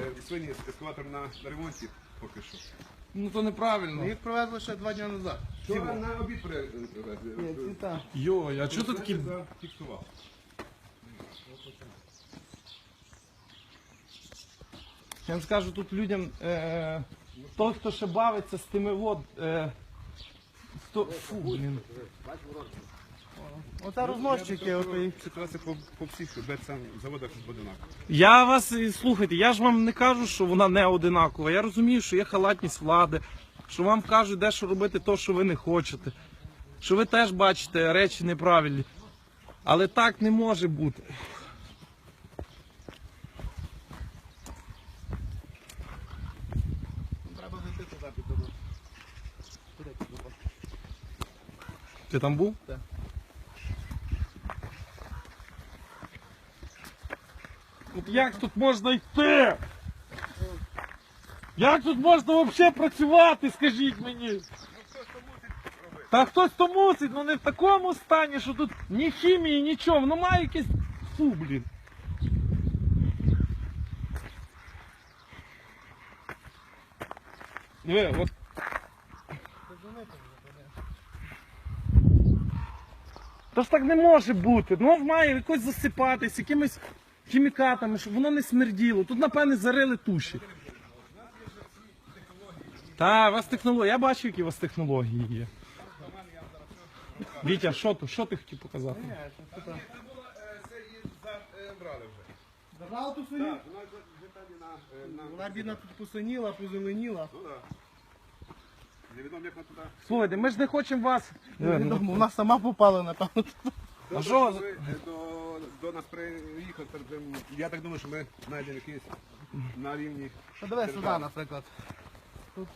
е, свині ескаватор на, на ремонті поки що. Ну то неправильно. Їх привезли ще два дні назад. Вчора на обід привезли. Ні. Йой, а чого ти такі. Зафіксував. Я вам скажу, тут людям, е, той, хто ще бавиться з тими от. Е, сто, фу, блін. Оце розносчики. Ситуація по, по всіх БЦ заводах одинаково. Я вас слухайте, я ж вам не кажу, що вона не одинакова. Я розумію, що є халатність влади, що вам кажуть, де що робити то, що ви не хочете. Що ви теж бачите речі неправильні. Але так не може бути. Треба зайти туди під туди. Туди туди. Ти там був? Так. От як тут можна йти? Як тут можна взагалі працювати, скажіть мені? Та хтось то мусить, ну не в такому стані, що тут ні хімії, нічого, воно має якесь фу, блін. Диви, от Та ж так не може бути. Ну має якось засипатись якимись хімікатами, щоб воно не смерділо. Тут, напевне, зарили туші. Та, у вас технології. Я бачу, які у вас технології є. Вітя, що ти, що ти хотів показати? Це її забрали вже. Забрали ту вона на, е, на... Вона бідна тут посиніла, позеленіла. Ну так. Невідомо, як вона туди. Слухайте, ми ж не хочемо вас. Невідомо, Вона сама попала, напевно. А що? Е, До, до нас приїхав, я так думаю, що ми знайдемо якийсь на рівні. Ну сюди, наприклад. Тут.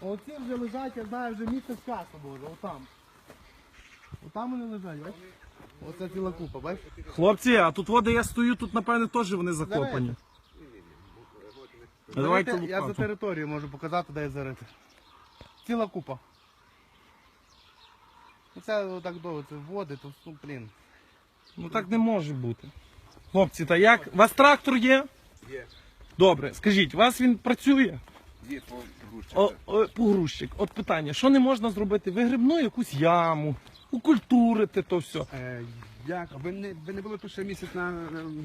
Оці вже лежать, я знаю, вже місяць часу буде, отам. Отам вони лежать, бачиш? Оце ціла купа, бачиш? Хлопці, а тут води я стою, тут, напевне, теж вони закопані. Давайте я за лопату. територію можу показати, де зарити. Ціла купа. Оце отак довго, це води, то ну, блін. Ну так не може бути. Хлопці, та як? У вас трактор є? Є, Добре, скажіть, у вас він працює? є. О, о, погрузчик, от питання, що не можна зробити? Вигрібну якусь яму, укультурити то все. Е, як? Ви не, ви не були тут ще місяць на,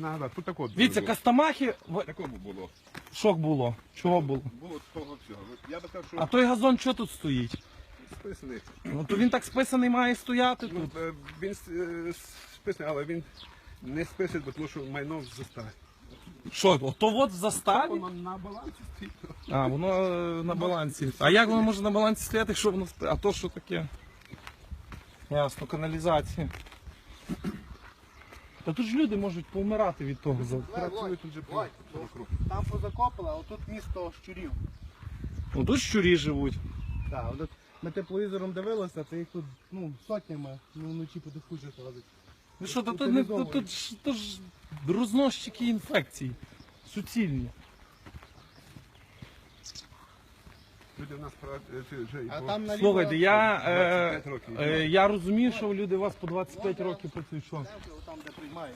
назад. Тут такого Дивіться, було. Кастамахи, в- Такому було. шок було. Чого було? Було того всього. Я би сказав, що А той газон що тут стоїть? Списаний. Ну то він так списаний має стояти Ну, тут. е, він е, списаний, але він не списаний, бо тому що майно в заставі. Що, ото от в заставі? Воно на балансі стоїть. А, воно е, на балансі. А як воно може на балансі стояти, якщо воно стоїть? А то що таке? Ясно, каналізація. Та тут ж люди можуть помирати від того. за- Працює тут же по вокруг. Там позакопали, а отут місто щурів. Ну тут щурі живуть. Так, от ми тепловізором дивилися, то їх тут ну, сотнями ну, вночі потихуче ходить. Ну що, то, то, не, то, тут ж- то ж розносчики інфекцій. Суцільні. Люди в нас е, вже і А по- там наліво... Слухайте, я, е, 25 років. е, я розумію, що люди у вас по 25 років працюють. Що? Там, де приймають.